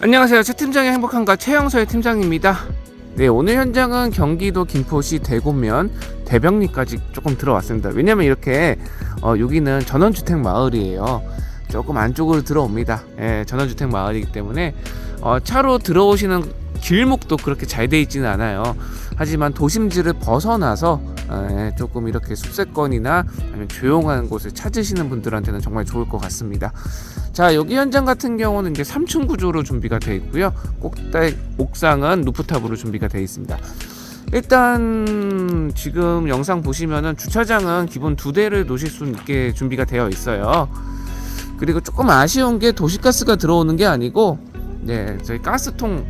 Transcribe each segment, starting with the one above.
안녕하세요. 최 팀장의 행복한가 최영서의 팀장입니다. 네, 오늘 현장은 경기도 김포시 대곡면 대병리까지 조금 들어왔습니다. 왜냐면 이렇게 어, 여기는 전원주택 마을이에요. 조금 안쪽으로 들어옵니다. 예, 전원주택 마을이기 때문에 어, 차로 들어오시는 길목도 그렇게 잘 돼 있지는 않아요. 하지만 도심지를 벗어나서 예, 조금 이렇게 숲세권이나 아니면 조용한 곳을 찾으시는 분들한테는 정말 좋을 것 같습니다. 자 여기 현장 같은 경우는 이제 3층 구조로 준비가 되어 있고요. 꼭대 옥상은 루프탑으로 준비가 되어 있습니다. 일단 지금 영상 보시면은 주차장은 기본 두 대를 놓으실 수 있게 준비가 되어 있어요. 그리고 조금 아쉬운 게 도시가스가 들어오는 게 아니고 네 저희 가스통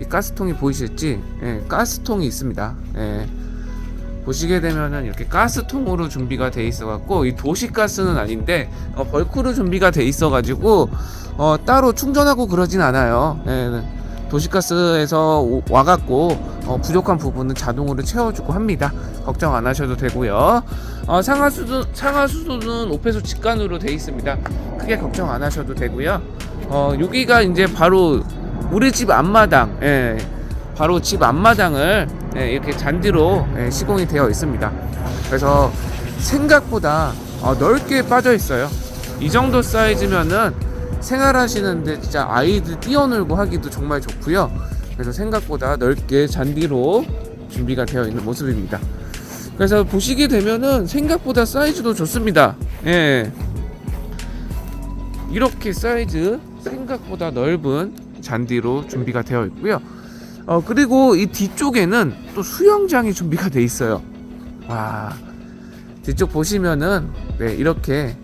이 가스통이 보이실지 예, 가스통이 있습니다. 예. 보시게 되면은 이렇게 가스통으로 준비가 돼 있어 갖고 이 도시가스는 아닌데 어, 벌크로 준비가 돼 있어 가지고 어, 따로 충전하고 그러진 않아요. 예, 도시가스에서 오- 와갖고 어, 부족한 부분은 자동으로 채워주고 합니다. 걱정 안 하셔도 되고요. 어, 상하수도 상하수도는 오페소 직관으로 돼 있습니다. 크게 걱정 안 하셔도 되고요. 어, 여기가 이제 바로 우리 집 앞마당. 예, 바로 집 앞마당을 예, 이렇게 잔디로 예, 시공이 되어 있습니다. 그래서 생각보다 어, 넓게 빠져 있어요. 이 정도 사이즈면은 생활하시는데 진짜 아이들 뛰어놀고 하기도 정말 좋고요. 그래서 생각보다 넓게 잔디로 준비가 되어 있는 모습입니다. 그래서 보시게 되면은 생각보다 사이즈도 좋습니다. 예. 이렇게 사이즈 생각보다 넓은 잔디로 준비가 되어 있고요. 어 그리고 이 뒤쪽에는 또 수영장이 준비가 돼 있어요. 와 뒤쪽 보시면은 네 이렇게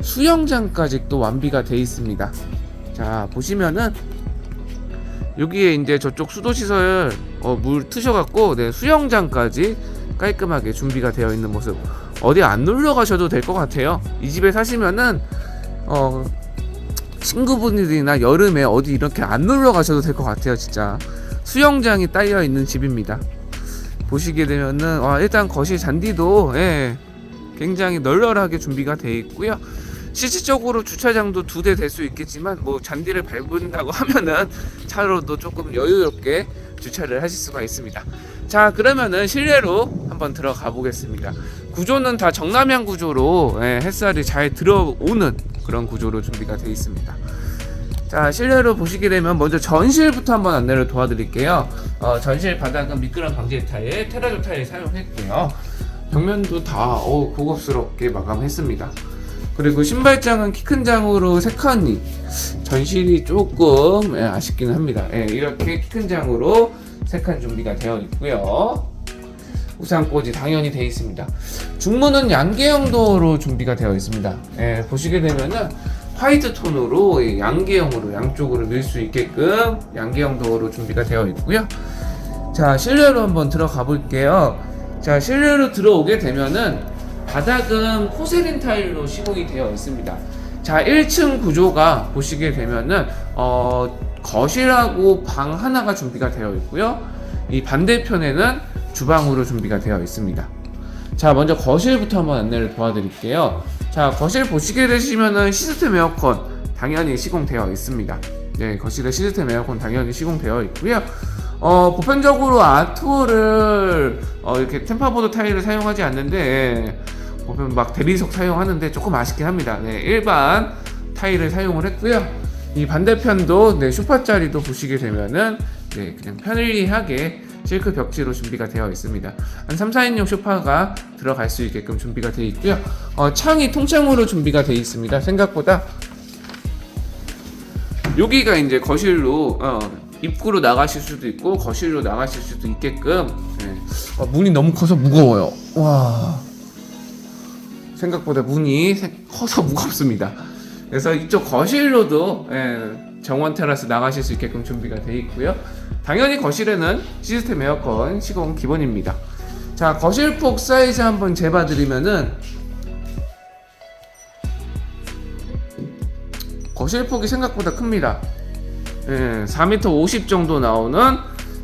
수영장까지 또 완비가 돼 있습니다. 자 보시면은 여기에 이제 저쪽 수도 시설 어, 물 트셔갖고 네 수영장까지 깔끔하게 준비가 되어 있는 모습. 어디 안 놀러 가셔도 될 것 같아요. 이 집에 사시면은 어 친구분들이나 여름에 어디 이렇게 안 놀러 가셔도 될 것 같아요, 진짜. 수영장이 딸려 있는 집입니다. 보시게 되면은 와, 일단 거실 잔디도 예, 굉장히 널널하게 준비가 되어 있고요. 실질적으로 주차장도 두 대 될 수 있겠지만 뭐 잔디를 밟는다고 하면은 차로도 조금 여유롭게 주차를 하실 수가 있습니다. 자 그러면은 실내로 한번 들어가 보겠습니다. 구조는 다 정남향 구조로 예, 햇살이 잘 들어오는 그런 구조로 준비가 되어 있습니다. 자 실내로 보시게 되면 먼저 전실부터 한번 안내를 도와드릴게요. 어, 전실 바닥은 미끄럼 방지 타일, 테라조 타일 사용했고요. 벽면도 다 어, 고급스럽게 마감했습니다. 그리고 신발장은 키 큰 장으로 세 칸이 전실이 조금 예, 아쉽긴 합니다. 예, 이렇게 키 큰 장으로 세 칸 준비가 되어 있고요. 우산꽂이 당연히 되어 있습니다. 중문은 양계형 도어로 준비가 되어 있습니다. 예, 보시게 되면은 화이트 톤으로 이 양계형으로 양쪽으로 넣을 수 있게끔 양계형 도어로 준비가 되어 있고요. 자 실내로 한번 들어가 볼게요. 자 실내로 들어오게 되면은 바닥은 포세린 타일로 시공이 되어 있습니다. 자 1층 구조가 보시게 되면은 어, 거실하고 방 하나가 준비가 되어 있고요. 이 반대편에는 주방으로 준비가 되어 있습니다. 자 먼저 거실부터 한번 안내를 도와드릴게요. 자 거실 보시게 되시면은 시스템 에어컨 당연히 시공되어 있습니다. 네 거실에 시스템 에어컨 당연히 시공되어 있고요. 어 보편적으로 아트월을 어, 이렇게 템파보드 타일을 사용하지 않는데 보면 막 대리석 사용하는데 조금 아쉽긴 합니다. 네 일반 타일을 사용을 했고요. 이 반대편도 네 슈퍼짜리도 보시게 되면은 네 그냥 편리하게 실크 벽지로 준비가 되어 있습니다. 한 3, 4인용 소파가 들어갈 수 있게끔 준비가 되어 있고요. 어, 창이 통창으로 준비가 되어 있습니다. 생각보다 여기가 이제 거실로 어, 입구로 나가실 수도 있고 거실로 나가실 수도 있게끔 예. 아, 문이 너무 커서 무거워요. 와 생각보다 문이 세- 커서 무겁습니다. 그래서 이쪽 거실로도 예, 정원 테라스 나가실 수 있게끔 준비가 되어 있고요. 당연히 거실에는 시스템 에어컨 시공 기본입니다. 자 거실폭 사이즈 한번 재봐 드리면은 거실폭이 생각보다 큽니다. 예, 4m 50 정도 나오는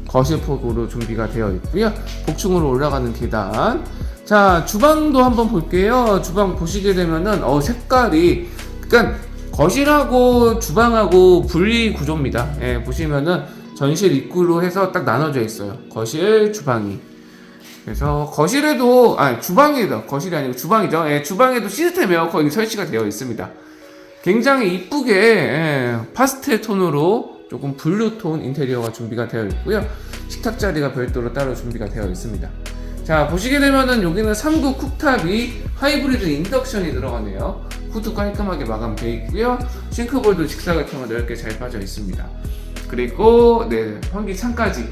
거실폭으로 준비가 되어 있고요. 복층으로 올라가는 계단. 자 주방도 한번 볼게요. 주방 보시게 되면은 어 색깔이 그러니까 거실하고 주방하고 분리 구조입니다. 예, 보시면은 전실 입구로 해서 딱 나눠져 있어요. 거실, 주방이. 그래서 거실에도 아 주방에도 거실이 아니고 주방이죠. 예, 주방에도 시스템 에어컨이 설치가 되어 있습니다. 굉장히 이쁘게 예, 파스텔 톤으로 조금 블루 톤 인테리어가 준비가 되어 있고요. 식탁 자리가 별도로 따로 준비가 되어 있습니다. 자 보시게 되면은 여기는 3구 쿡탑이 하이브리드 인덕션이 들어가네요. 후드 깔끔하게 마감되어 있고요. 싱크볼도 직사각형으로 넓게 잘 빠져 있습니다. 그리고 네 환기창까지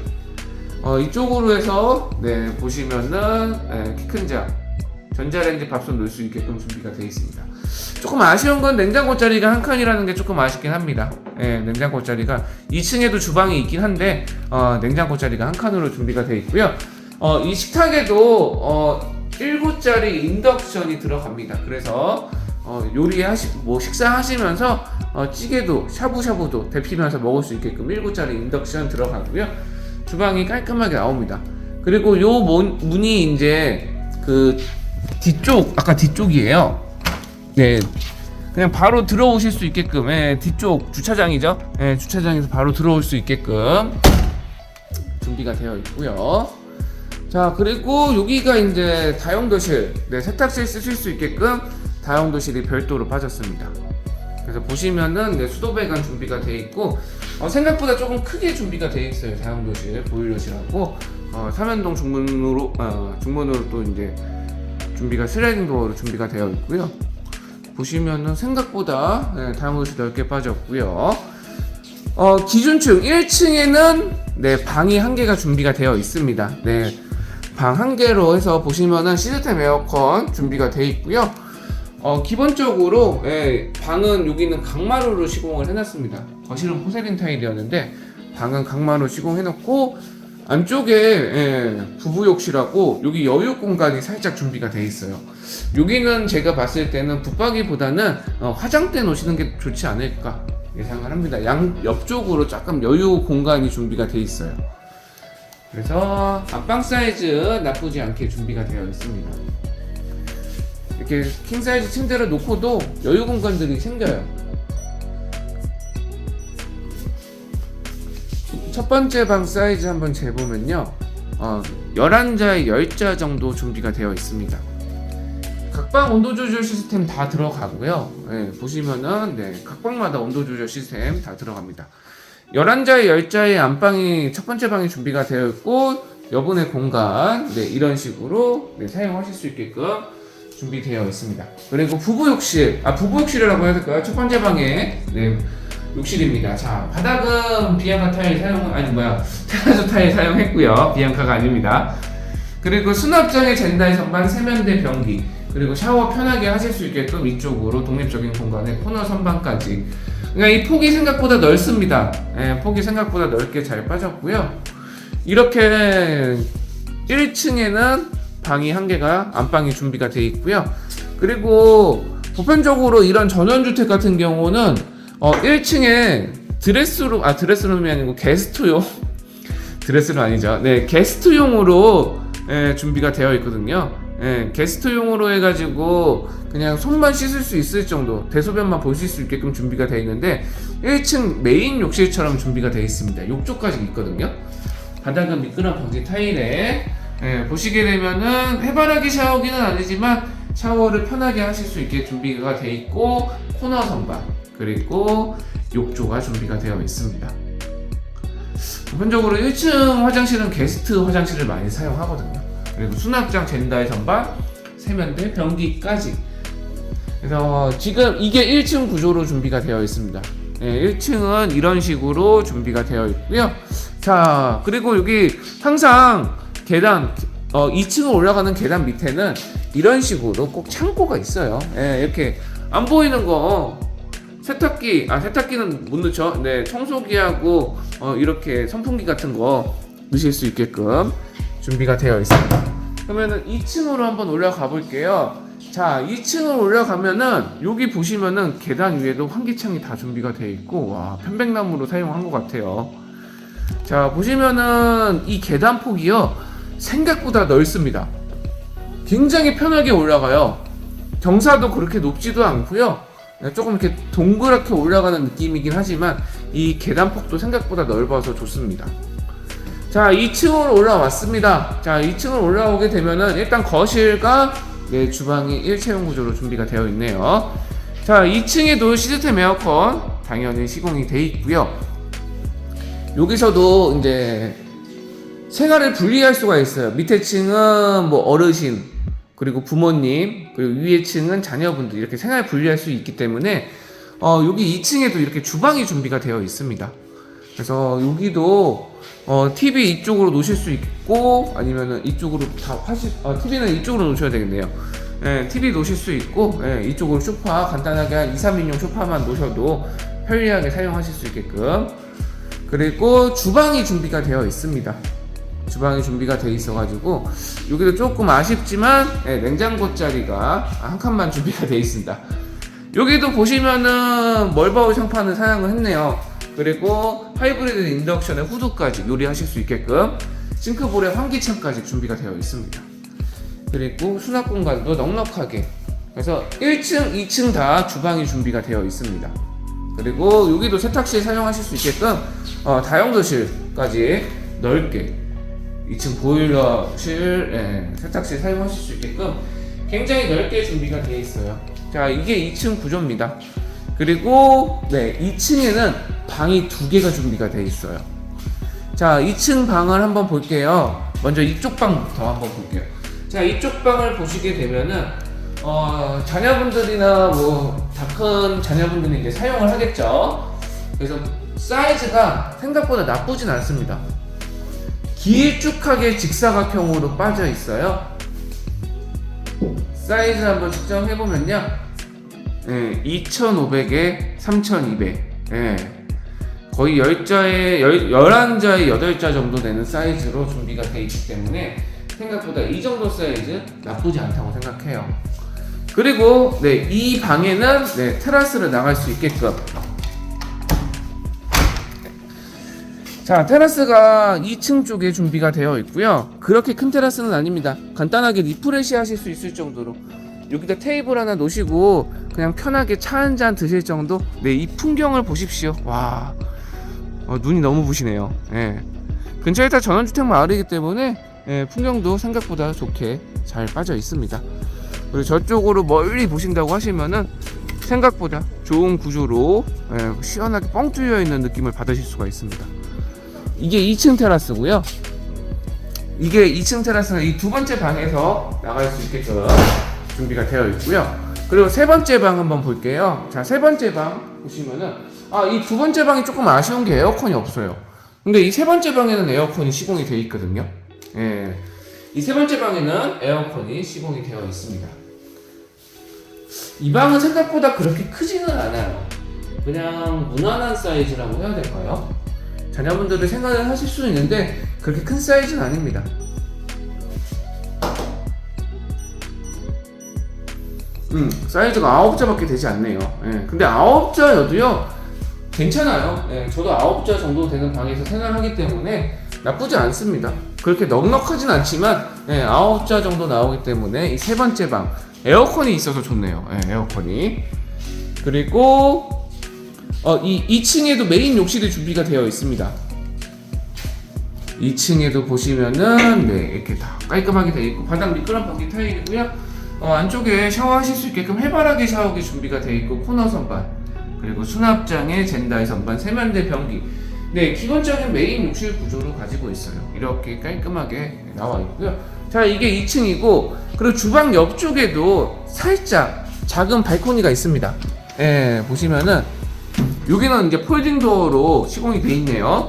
어, 이쪽으로 해서 네 보시면은 네, 키큰 자 전자레인지 밥솥 넣을 수 있게끔 준비가 되어 있습니다. 조금 아쉬운 건 냉장고 자리가 한 칸이라는 게 조금 아쉽긴 합니다. 예, 냉장고 자리가 2층에도 주방이 있긴 한데 어, 냉장고 자리가 한 칸으로 준비가 되어 있고요. 어, 이 식탁에도 어, 1구짜리 인덕션이 들어갑니다. 그래서 어, 요리하시 뭐 식사하시면서 어, 찌개도 샤브샤브도 데피면서 먹을 수 있게끔 1구짜리 인덕션 들어가고요. 주방이 깔끔하게 나옵니다. 그리고 요 문, 문이 이제 그 뒤쪽 아까 뒤쪽이에요. 네. 그냥 바로 들어오실 수 있게끔 예, 뒤쪽 주차장이죠. 예, 주차장에서 바로 들어올 수 있게끔 준비가 되어 있고요. 자 그리고 여기가 이제 다용도실, 네 세탁실 쓰실 수 있게끔 다용도실이 별도로 빠졌습니다. 그래서 보시면은 네, 수도 배관 준비가 되어 있고 어, 생각보다 조금 크게 준비가 되어 있어요. 다용도실, 보일러실하고 어, 삼연동 중문으로 어, 중문으로 또 이제 준비가 슬라이딩 도어로 준비가 되어 있고요. 보시면은 생각보다 네, 다용도실 넓게 빠졌고요. 어, 기준층 1층에는 네, 방이 한 개가 준비가 되어 있습니다. 네. 방 한 개로 해서 보시면은 시스템 에어컨 준비가 되어 있고요. 어, 기본적으로 예, 방은 여기는 강마루로 시공을 해놨습니다. 거실은 포세린 타일이었는데 방은 강마루 시공해놓고 안쪽에 예, 부부 욕실하고 여기 여유 공간이 살짝 준비가 돼 있어요. 여기는 제가 봤을 때는 붙박이보다는 어, 화장대 놓으시는 게 좋지 않을까 예상을 합니다. 양 옆쪽으로 조금 여유 공간이 준비가 돼 있어요. 그래서 안방 사이즈 나쁘지 않게 준비가 되어 있습니다. 이렇게 킹 사이즈 침대를 놓고도 여유 공간들이 생겨요. 첫 번째 방 사이즈 한번 재보면요. 어, 11자에 10자 정도 준비가 되어 있습니다. 각방 온도 조절 시스템 다 들어가고요. 예, 보시면은 네, 각 방마다 온도 조절 시스템 다 들어갑니다. 11자에 10자의 안방이 첫 번째 방이 준비가 되어 있고 여분의 공간 네, 이런 식으로 네, 사용하실 수 있게끔 준비되어 있습니다. 그리고 부부 욕실, 아 부부 욕실이라고 해야 될까요? 첫 번째 방에 네, 욕실입니다. 자 바닥은 비앙카 타일 사용 아니 뭐야 테라조 타일 사용했고요. 비앙카가 아닙니다. 그리고 수납장에 젠다이 선반 세면대 변기 그리고 샤워 편하게 하실 수 있게끔 이쪽으로 독립적인 공간에 코너 선반까지 그러니까 이 폭이 생각보다 넓습니다. 예, 폭이 생각보다 넓게 잘 빠졌고요. 이렇게 1층에는 방이 한 개가 안방이 준비가 되어 있고요. 그리고 보편적으로 이런 전원주택 같은 경우는 어 1층에 드레스룸 아 드레스룸이 아니고 게스트용 드레스룸 아니죠. 네 게스트용으로 예, 준비가 되어 있거든요. 예, 게스트용으로 해가지고 그냥 손만 씻을 수 있을 정도 대소변만 보실 수 있게끔 준비가 되어 있는데 1층 메인 욕실처럼 준비가 되어 있습니다. 욕조까지 있거든요. 바닥은 미끄럼 방지 타일에 예, 보시게 되면은 해바라기 샤워기는 아니지만 샤워를 편하게 하실 수 있게 준비가 되어 있고 코너 선반 그리고 욕조가 준비가 되어 있습니다. 보편적으로 1층 화장실은 게스트 화장실을 많이 사용하거든요. 그리고 수납장 젠다의 선반, 세면대, 변기까지. 그래서 지금 이게 1층 구조로 준비가 되어 있습니다. 네, 1층은 이런 식으로 준비가 되어 있고요. 자, 그리고 여기 항상 계단, 어, 2층을 올라가는 계단 밑에는 이런 식으로 꼭 창고가 있어요. 예, 이렇게 안 보이는 거 세탁기, 아 세탁기는 못 넣죠. 네, 청소기하고 어, 이렇게 선풍기 같은 거 넣으실 수 있게끔 준비가 되어 있습니다. 그러면은 2층으로 한번 올라가 볼게요. 자, 2층을 올라가면은 여기 보시면은 계단 위에도 환기창이 다 준비가 되어 있고 와 편백나무로 사용한 것 같아요. 자, 보시면은 이 계단 폭이요 생각보다 넓습니다. 굉장히 편하게 올라가요. 경사도 그렇게 높지도 않고요. 조금 이렇게 동그랗게 올라가는 느낌이긴 하지만 이 계단폭도 생각보다 넓어서 좋습니다. 자, 2층으로 올라왔습니다. 자, 2층으로 올라오게 되면은 일단 거실과 네, 주방이 일체형 구조로 준비가 되어 있네요. 자, 2층에도 시스템 에어컨 당연히 시공이 돼 있고요. 여기서도 이제 생활을 분리할 수가 있어요. 밑에 층은 뭐 어르신 그리고 부모님 그리고 위에 층은 자녀분들 이렇게 생활 분리할 수 있기 때문에 어, 여기 2층에도 이렇게 주방이 준비가 되어 있습니다. 그래서 여기도 어, TV 이쪽으로 놓으실 수 있고 아니면은 이쪽으로 다 하실 어, TV는 이쪽으로 놓으셔야 되겠네요. 예, TV 놓으실 수 있고 예, 이쪽으로 소파 간단하게 한 2, 3인용 소파만 놓으셔도 편리하게 사용하실 수 있게끔 그리고 주방이 준비가 되어 있습니다. 주방이 준비가 되어 있어가지고 여기도 조금 아쉽지만 예, 냉장고 자리가 한 칸만 준비가 되어 있습니다. 여기도 보시면은 멀바우 상판을 사용을 했네요. 그리고 하이브리드 인덕션에 후드까지 요리하실 수 있게끔 싱크볼에 환기창까지 준비가 되어 있습니다. 그리고 수납 공간도 넉넉하게 그래서 1층, 2층 다 주방이 준비가 되어 있습니다. 그리고 여기도 세탁실 사용하실 수 있게끔 어, 다용도실까지 넓게 2층 보일러실, 예, 세탁실 사용하실 수 있게끔 굉장히 넓게 준비가 되어 있어요. 자, 이게 2층 구조입니다. 그리고 네, 2층에는 방이 두 개가 준비가 되어 있어요. 자, 2층 방을 한번 볼게요. 먼저 이쪽 방부터 한번 볼게요. 자, 이쪽 방을 보시게 되면은 어, 자녀분들이나 뭐 다 큰 자녀분들이 이제 사용을 하겠죠. 그래서 사이즈가 생각보다 나쁘진 않습니다. 길쭉하게 직사각형으로 빠져 있어요. 사이즈 한번 측정해 보면요. 예, 2,500에 3,200. 예. 거의 10자에 11자에 8자 정도 되는 사이즈로 준비가 되어 있기 때문에 생각보다 이 정도 사이즈 나쁘지 않다고 생각해요. 그리고 네, 이 방에는 네, 테라스를 나갈 수 있게끔 자, 테라스가 2층 쪽에 준비가 되어 있고요. 그렇게 큰 테라스는 아닙니다. 간단하게 리프레시 하실 수 있을 정도로 여기다 테이블 하나 놓으시고 그냥 편하게 차 한 잔 드실 정도. 네, 이 풍경을 보십시오. 와, 어, 눈이 너무 부시네요. 예. 근처에 다 전원주택 마을이기 때문에 예, 풍경도 생각보다 좋게 잘 빠져 있습니다. 그리고 저쪽으로 멀리 보신다고 하시면은 생각보다 좋은 구조로 예, 시원하게 뻥 뚫려 있는 느낌을 받으실 수가 있습니다. 이게 2층 테라스고요. 이게 2층 테라스는 이 두 번째 방에서 나갈 수 있게끔 준비가 되어 있고요. 그리고 세 번째 방 한번 볼게요. 자, 세 번째 방 보시면은 아, 이 두 번째 방이 조금 아쉬운 게 에어컨이 없어요. 근데 이 세 번째 방에는 에어컨이 시공이 되어 있거든요. 예. 이 세 번째 방에는 에어컨이 시공이 되어 있습니다. 이 방은 생각보다 그렇게 크지는 않아요. 그냥 무난한 사이즈라고 해야 될까요? 자녀분들이 생각을 하실 수는 있는데 그렇게 큰 사이즈는 아닙니다. 음, 사이즈가 9자밖에 되지 않네요. 예, 근데 9자여도요, 괜찮아요. 예, 저도 9자 정도 되는 방에서 생활하기 때문에 나쁘지 않습니다. 그렇게 넉넉하진 않지만, 예, 9자 정도 나오기 때문에 이 세 번째 방, 에어컨이 있어서 좋네요. 예, 에어컨이. 그리고, 어, 이 2층에도 메인 욕실이 준비가 되어 있습니다. 2층에도 보시면은, 네, 이렇게 다 깔끔하게 되어 있고, 바닥 미끄럼 방기 타일이고요. 어, 안쪽에 샤워하실 수 있게끔 해바라기 샤워기 준비가 되어 있고 코너 선반 그리고 수납장에 젠다이 선반 세면대 변기 네 기본적인 메인 욕실 구조를 가지고 있어요 이렇게 깔끔하게 나와 있고요 자 이게 2층이고 그리고 주방 옆쪽에도 살짝 작은 발코니가 있습니다 예 보시면은 여기는 이제 폴딩 도어로 시공이 돼 있네요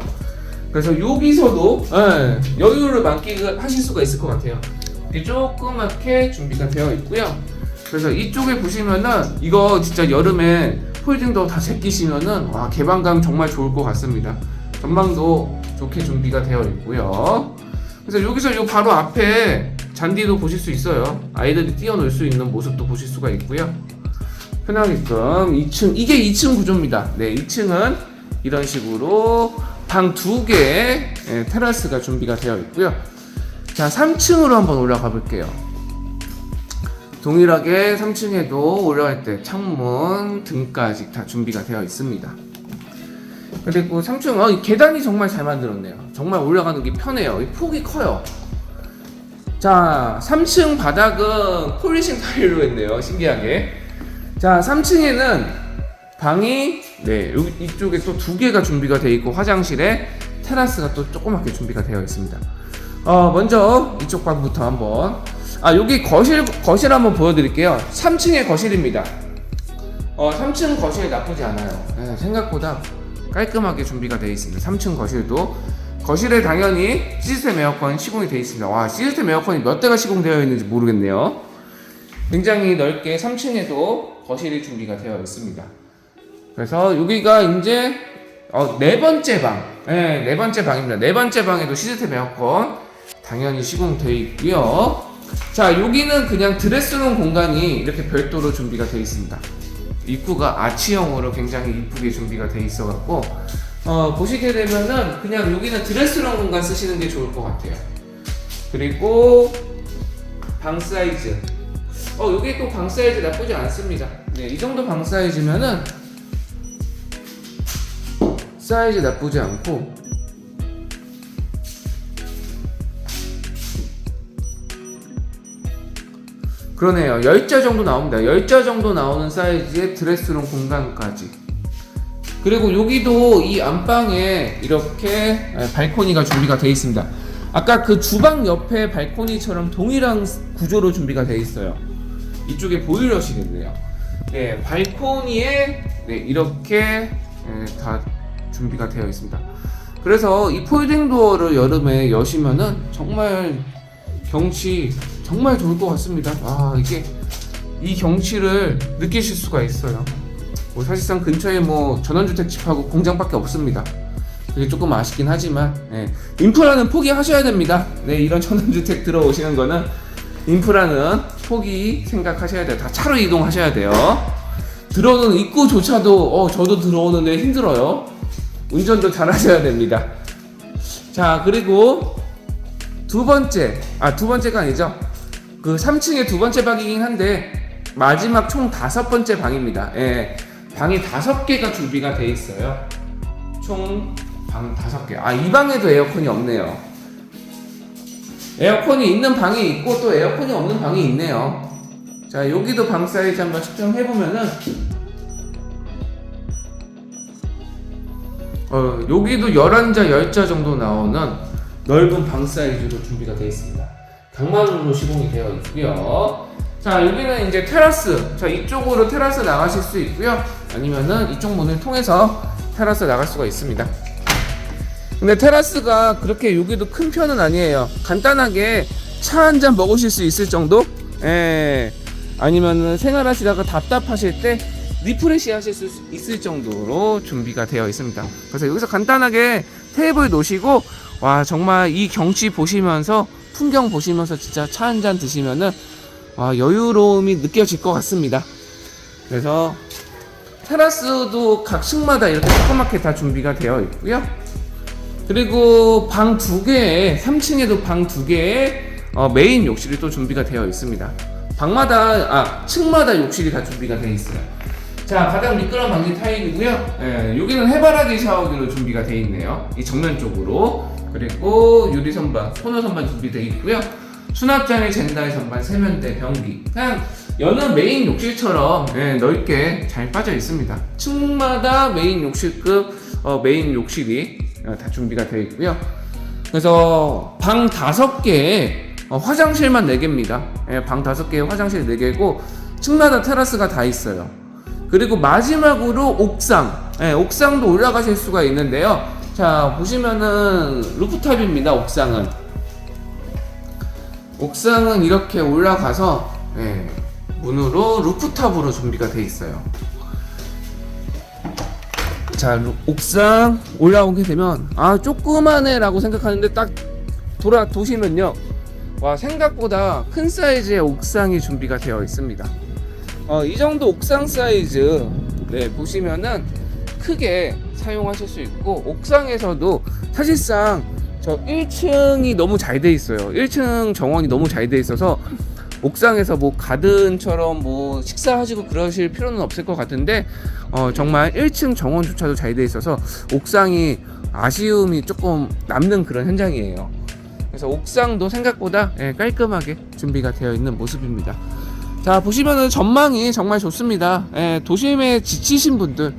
그래서 여기서도 예, 여유를 만끽하실 수가 있을 것 같아요 이렇게 조그맣게 준비가 되어 있고요. 그래서 이쪽에 보시면은 이거 진짜 여름에 폴딩도 다 제끼시면은 와 개방감 정말 좋을 것 같습니다. 전망도 좋게 준비가 되어 있고요. 그래서 여기서 요 바로 앞에 잔디도 보실 수 있어요. 아이들이 뛰어놀 수 있는 모습도 보실 수가 있고요. 편하게끔 2층 이게 2층 구조입니다. 네, 2층은 이런 식으로 방 두 개의 예, 테라스가 준비가 되어 있고요. 자, 3층으로 한번 올라가 볼게요. 동일하게 3층에도 올라갈 때 창문 등까지 다 준비가 되어 있습니다. 그리고 3층 어, 이 계단이 정말 잘 만들었네요. 정말 올라가는 게 편해요. 이 폭이 커요. 자, 3층 바닥은 폴리싱 타일로 했네요. 신기하게. 자, 3층에는 방이 네, 여기 이쪽에 또 두 개가 준비가 되어 있고 화장실에 테라스가 또 조그맣게 준비가 되어 있습니다. 어, 먼저 이쪽 방부터 한번 아, 여기 거실 거실 한번 보여 드릴게요. 3층의 거실입니다. 어, 3층 거실 나쁘지 않아요. 네, 생각보다 깔끔하게 준비가 되어 있습니다. 3층 거실도 거실에 당연히 시스템 에어컨 시공이 되어 있습니다. 와 시스템 에어컨이 몇 대가 시공되어 있는지 모르겠네요. 굉장히 넓게 3층에도 거실이 준비가 되어 있습니다. 그래서 여기가 이제 어, 네 번째 방, 네, 네 번째 방입니다. 네 번째 방에도 시스템 에어컨 당연히 시공되어 있고요. 자 여기는 그냥 드레스룸 공간이 이렇게 별도로 준비가 되어 있습니다. 입구가 아치형으로 굉장히 이쁘게 준비가 돼 있어 갖고 어, 보시게 되면은 그냥 여기는 드레스룸 공간 쓰시는 게 좋을 것 같아요. 그리고 방 사이즈. 어 여기 또 방 사이즈 나쁘지 않습니다. 네, 이 정도 방 사이즈면은 사이즈 나쁘지 않고 그러네요. 10자 정도 나옵니다. 10자 정도 나오는 사이즈의 드레스룸 공간까지. 그리고 여기도 이 안방에 이렇게 발코니가 준비가 되어 있습니다. 아까 그 주방 옆에 발코니처럼 동일한 구조로 준비가 되어 있어요. 이쪽에 보일러실인데요. 네, 발코니에 네, 이렇게 네, 다 준비가 되어 있습니다. 그래서 이 폴딩 도어를 여름에 여시면은 정말 경치 정말 좋을 것 같습니다. 아 이게 이 경치를 느끼실 수가 있어요. 뭐 사실상 근처에 뭐 전원주택집하고 공장밖에 없습니다. 그게 조금 아쉽긴 하지만 예. 인프라는 포기하셔야 됩니다. 네 이런 전원주택 들어오시는 거는 인프라는 포기 생각하셔야 돼요. 다 차로 이동하셔야 돼요. 들어오는 입구조차도 어 저도 들어오는데 힘들어요. 운전도 잘 하셔야 됩니다. 자 그리고 두 번째, 아, 두 번째가 아니죠. 그 3층의 두 번째 방이긴 한데, 마지막 총 다섯 번째 방입니다. 예. 방이 다섯 개가 준비가 돼 있어요. 총 방 다섯 개. 아, 이 방에도 에어컨이 없네요. 에어컨이 있는 방이 있고 또 에어컨이 없는 방이 있네요. 자, 여기도 방 사이즈 한번 측정해 보면은, 어, 여기도 11자, 10자 정도 나오는 넓은 방 사이즈로 준비가 되어 있습니다. 강만으로 시공이 되어 있고요. 자 여기는 이제 테라스. 자 이쪽으로 테라스 나가실 수 있고요. 아니면은 이쪽 문을 통해서 테라스 나갈 수가 있습니다. 근데 테라스가 그렇게 여기도 큰 편은 아니에요. 간단하게 차 한 잔 먹으실 수 있을 정도? 예. 아니면은 생활하시다가 답답하실 때 리프레시 하실 수 있을 정도로 준비가 되어 있습니다. 그래서 여기서 간단하게 테이블 놓으시고 와 정말 이 경치 보시면서 풍경 보시면서 진짜 차 한 잔 드시면은 와 여유로움이 느껴질 것 같습니다. 그래서 테라스도 각 층마다 이렇게 조그맣게 다 준비가 되어 있고요. 그리고 방 두 개에 3층에도 방 두 개에 어, 메인 욕실이 또 준비가 되어 있습니다. 방마다 아 층마다 욕실이 다 준비가 되어 있어요. 자 가장 미끄러운 방지 타일이고요. 예, 여기는 해바라기 샤워기로 준비가 되어 있네요. 이 정면 쪽으로 그리고 유리 선반, 토너 선반 준비되어 있고요. 수납장에 젠다이 선반, 세면대, 변기. 그냥 여는 메인 욕실처럼 예, 넓게 잘 빠져 있습니다. 층마다 메인 욕실급 어, 메인 욕실이 어, 다 준비가 되어 있고요. 그래서 방 다섯 개에 어, 화장실만 4개입니다. 예, 방 다섯 개에 화장실 4개고 층마다 테라스가 다 있어요. 그리고 마지막으로 옥상. 예, 옥상도 올라가실 수가 있는데요. 자, 보시면은 루프탑입니다. 옥상은. 옥상은 이렇게 올라가서 예, 문으로 루프탑으로 준비가 돼 있어요. 자, 루- 옥상 올라오게 되면 아, 조그마네라고 생각하는데 딱 돌아 도시면요. 와, 생각보다 큰 사이즈의 옥상이 준비가 되어 있습니다. 어, 이 정도 옥상 사이즈 네, 보시면은 크게 사용하실 수 있고 옥상에서도 사실상 저 1층이 너무 잘 돼 있어요. 1층 정원이 너무 잘 돼 있어서 옥상에서 뭐 가든처럼 뭐 식사하시고 그러실 필요는 없을 것 같은데 어, 정말 1층 정원 주차도 잘 돼 있어서 옥상이 아쉬움이 조금 남는 그런 현장이에요. 그래서 옥상도 생각보다 예, 깔끔하게 준비가 되어 있는 모습입니다. 자 보시면은 전망이 정말 좋습니다. 예, 도심에 지치신 분들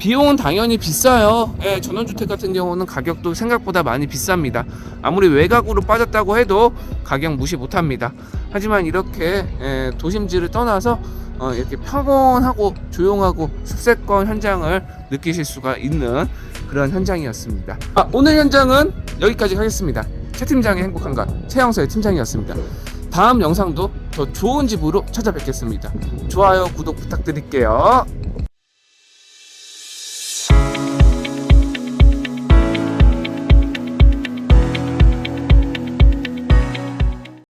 비용은 당연히 비싸요. 예, 전원주택 같은 경우는 가격도 생각보다 많이 비쌉니다. 아무리 외곽으로 빠졌다고 해도 가격 무시 못합니다. 하지만 이렇게 예, 도심지를 떠나서 어, 이렇게 평온하고 조용하고 숲세권 현장을 느끼실 수가 있는 그런 현장이었습니다. 아, 오늘 현장은 여기까지 하겠습니다. 최 팀장의 행복한 가 최영서의 팀장이었습니다. 다음 영상도 더 좋은 집으로 찾아뵙겠습니다. 좋아요, 구독 부탁드릴게요.